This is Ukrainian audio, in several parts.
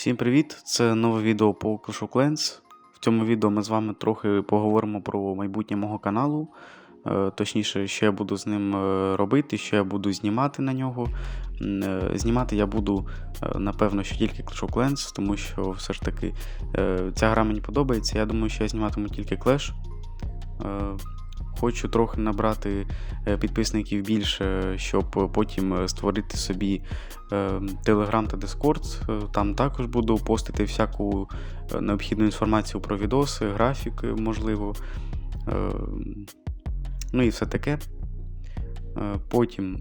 Всім привіт! Це нове відео по Clash of Clans. В цьому відео ми з вами трохи поговоримо про майбутнє мого каналу. Е, Точніше, що я буду з ним е, робити, що я буду знімати на нього. Е, Знімати я буду, напевно, що тільки Clash of Clans, тому що все ж таки ця гра мені подобається. Я думаю, що я зніматиму тільки Clash. Е, Хочу трохи набрати е, підписників більше, щоб потім е, створити собі Телеграм та Discord. Е, Там також буду постити всяку е, необхідну інформацію про відоси, графіки, можливо. Е, Ну і все таке. Е, Потім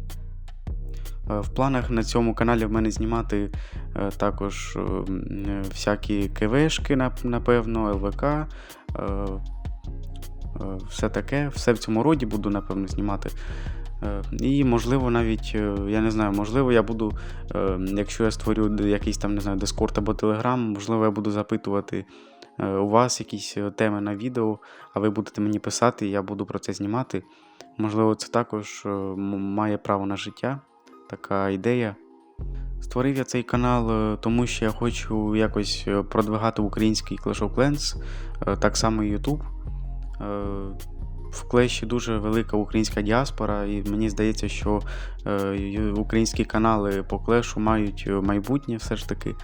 е, в планах на цьому каналі в мене знімати е, також е, м, е, всякі КВшки, напевно, ЛВК. Е, Все таке, все в цьому роді буду, напевно, знімати. Е, І, можливо, навіть, е, я не знаю, можливо, я буду, якщо я створю якийсь там, не знаю, Discord або Telegram, можливо, я буду запитувати у вас якісь теми на відео, а ви будете мені писати, і я буду про це знімати. Можливо, це також має право на життя, така ідея. Створив я цей канал, тому що я хочу якось продвигати український Clash of Clans, так само і YouTube. Е, В Клеші дуже велика українська діаспора, і мені здається, що е, українські канали по клешу мають е, майбутнє все ж таки.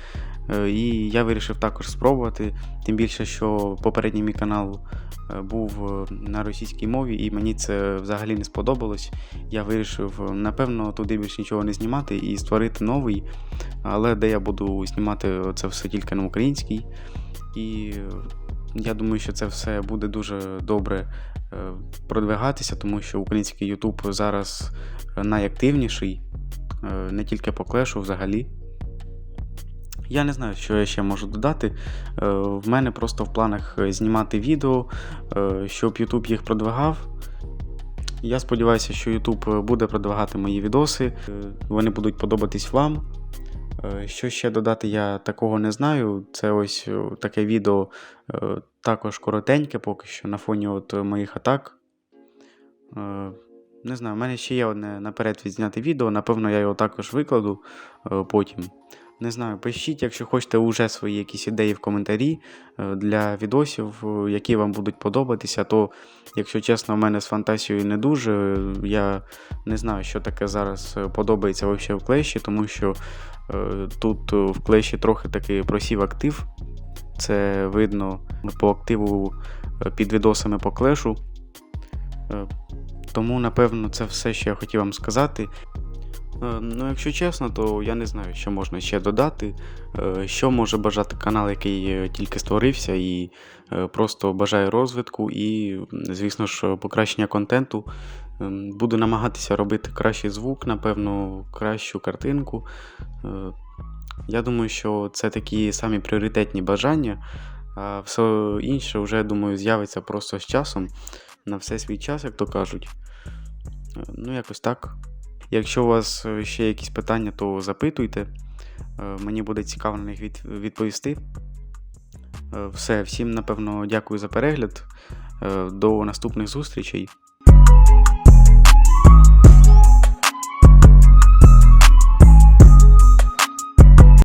І я вирішив також спробувати. Тим більше, що попередній мій канал був на російській мові, і мені це взагалі не сподобалось. Я вирішив, напевно, туди більше нічого не знімати і створити новий, але де я буду знімати це все тільки на українській. І я думаю, що це все буде дуже добре е, продвигатися, тому що український YouTube зараз е, найактивніший, е, не тільки по клешу взагалі. Я не знаю, що я ще можу додати. В мене просто в планах знімати відео, щоб YouTube їх продвигав. Я сподіваюся, що YouTube буде продвигати мої відоси, вони будуть подобатись вам. Е, Що ще додати, я такого не знаю. Це ось е, таке відео е, також коротеньке, поки що на фоні от моїх атак. Не знаю, в мене ще є одне наперед відзняти відео, напевно, я його також викладу потім. Не знаю, пишіть, якщо хочете уже свої якісь ідеї в коментарі е, для відосів, е, які вам будуть подобатися, то, якщо чесно, в мене з фантазією не дуже. Я не знаю, що таке зараз е, подобається в клеші, тому що тут в клеші трохи таки просів актив. Це видно по активу під відосами по клешу. Тому, напевно, це все, що я хотів вам сказати. Е, Ну, якщо чесно, то я не знаю, що можна ще додати. Е, Що може бажати канал, який е, тільки створився, і просто бажає розвитку і, звісно ж, покращення контенту. Ем, Буду намагатися робити кращий звук, напевно, кращу картинку. Я думаю, що це такі самі пріоритетні бажання, а все інше вже, думаю, з'явиться просто з часом. На все свій час, як то кажуть. Ну, якось так. Якщо у вас е, ще якісь питання, то запитуйте. Е, Мені буде цікаво на них відповісти. Е, Все, всім, напевно, дякую за перегляд. До наступних зустрічей.